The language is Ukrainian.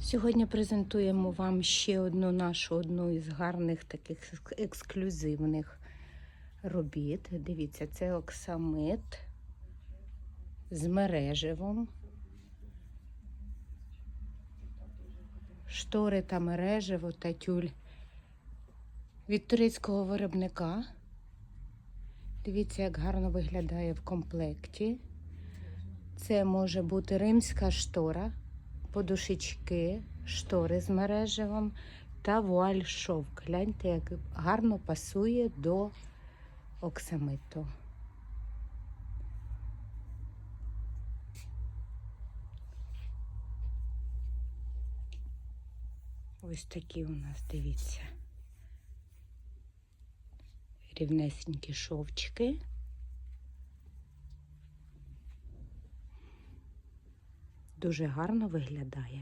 Сьогодні презентуємо вам ще одну нашу одну із гарних таких ексклюзивних робіт. Дивіться, це оксамит з мереживом. Штори та мережево та тюль від турецького виробника. Дивіться, як гарно виглядає в комплекті. Це може бути римська штора, подушечки, штори з мережевом та вуаль шовк. Гляньте, як гарно пасує до оксамиту. Ось такі у нас, дивіться. Рівнесенькі шовчики. Дуже гарно виглядає.